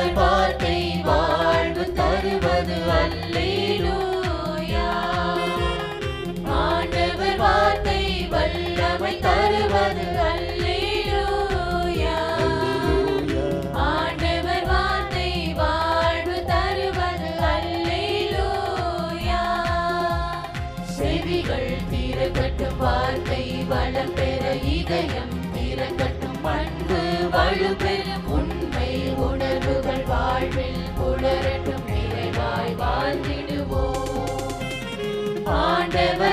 அவர் வார்த்தை வாழ்வு தருவது அல்லேலூயா. ஆண்டவர் வார்த்தை வல்லமை தருவது அல்லேலூயா. ஆண்டவர் வார்த்தை வாழ்வு தருவது அல்லேலூயா. செவிகள் திறக்கட்டும் வார்த்தை வளம் பெற இதயம் திறக்கட்டும்.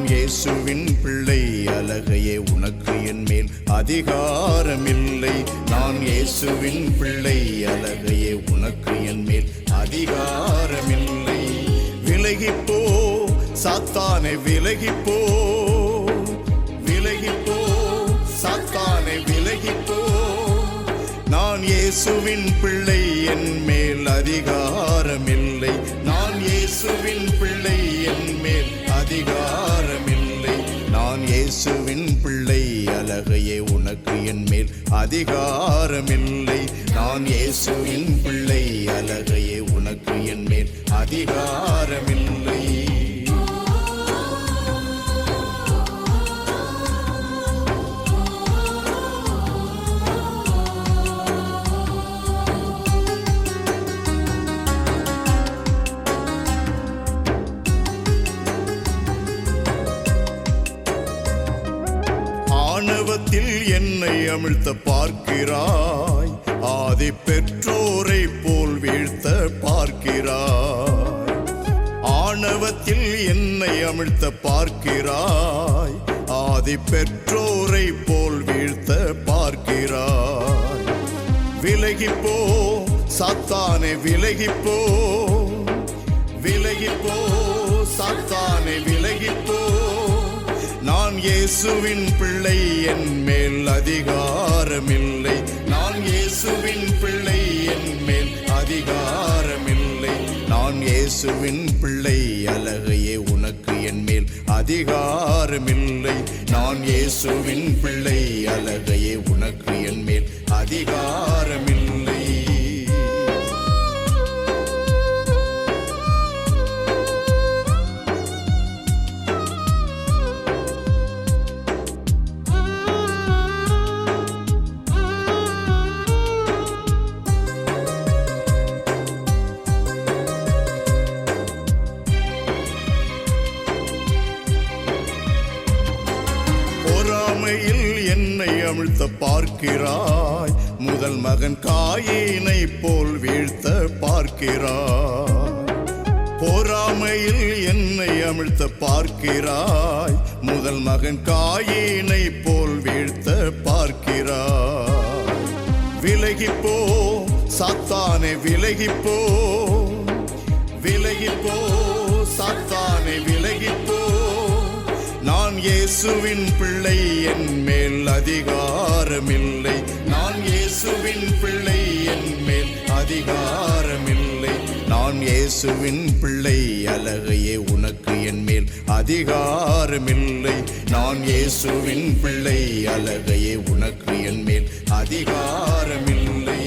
நான் இயேசுவின் பிள்ளை அழகையே உனக்கு என் மேல் அதிகாரமில்லை. நான் இயேசுவின் பிள்ளை அழகையே உனக்கு என் மேல் அதிகாரமில்லை. விலகிப்போ சாத்தானை விலகிப்போ. விலகிப்போ சாத்தானை விலகிப்போ. நான் இயேசுவின் பிள்ளை என் மேல் அதிகாரமில்லை. நான் இயேசுவின் பிள்ளை இயேசுவின் பிள்ளை அழகையே உனக்கு என் மேல் அதிகாரமில்லை. நான் இயேசுவின் பிள்ளை அழகையே உனக்கு என் மேல் அதிகாரமில்லை. என்னை அமிழ்த்த பார்க்கிறாய். ஆதி பெற்றோரை போல் வீழ்த்த பார்க்கிறாய். விலகிப்போ சாத்தானே விலகிப்போ. விலகிப்போ சாத்தானே விலகிப்போ. நான் இயேசுவின் பிள்ளை என் மேல் அதிகாரமில்லை. நான் இயேசுவின் பிள்ளை என் இயேசுவின் பிள்ளை அழகையே உனக்கு என் மேல் அதிகாரமில்லை. நான் இயேசுவின் பிள்ளை அழகையே உனக்கு என் மேல் அதிகாரமில்லை. பார்க்கிறாய். முதல் மகன் காயினை போல் வீழ்த்த பார்க்கிறாய். பொறாமையில் என்னை அமிழ்த்த பார்க்கிறாய். முதல் மகன் காயினை போல் வீழ்த்த பார்க்கிறாய். விலகிப்போ சாத்தானே விலகிப்போ. விலகிப்போ சாத்தானே விலகிப்போ. நான் இயேசுவின் பிள்ளை என் மேல் அதிகாரமில்லை. நான் இயேசுவின் பிள்ளை என் மேல் அதிகாரமில்லை. நான் இயேசுவின் பிள்ளை அழகையே உனக்கு என் மேல் அதிகாரமில்லை. நான் இயேசுவின் பிள்ளை அழகையே உனக்கு என் மேல் அதிகாரமில்லை.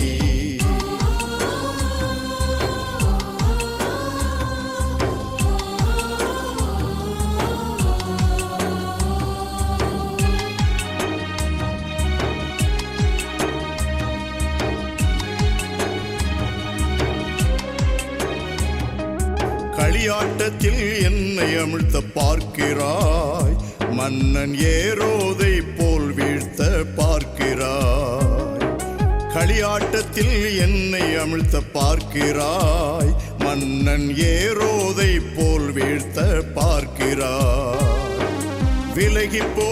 களியாட்டத்தில் என்னை அமிழ்த்த பார்க்கிறாய். மன்னன் ஏரோதை போல் வீழ்த்த பார்க்கிறாய். களியாட்டத்தில் என்னை அமிழ்த்த பார்க்கிறாய். மன்னன் ஏரோதை போல் வீழ்த்த பார்க்கிறாய். விலகிப்போ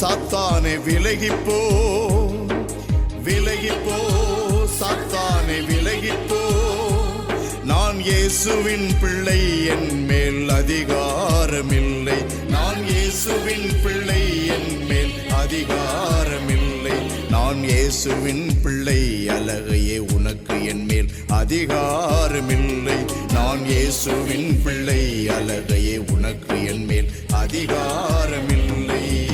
சாத்தானே விலகிப்போ. விலகிப்போ சாத்தானே விலகிப்போ. நான் இயேசுவின் பிள்ளை என் மேல் அதிகாரமில்லை. நான் இயேசுவின் பிள்ளை என் மேல் அதிகாரமில்லை. நான் இயேசுவின் பிள்ளை அழகையே உனக்கு என் மேல் அதிகாரமில்லை. நான் இயேசுவின் பிள்ளை அழகையே உனக்கு என் மேல் அதிகாரமில்லை.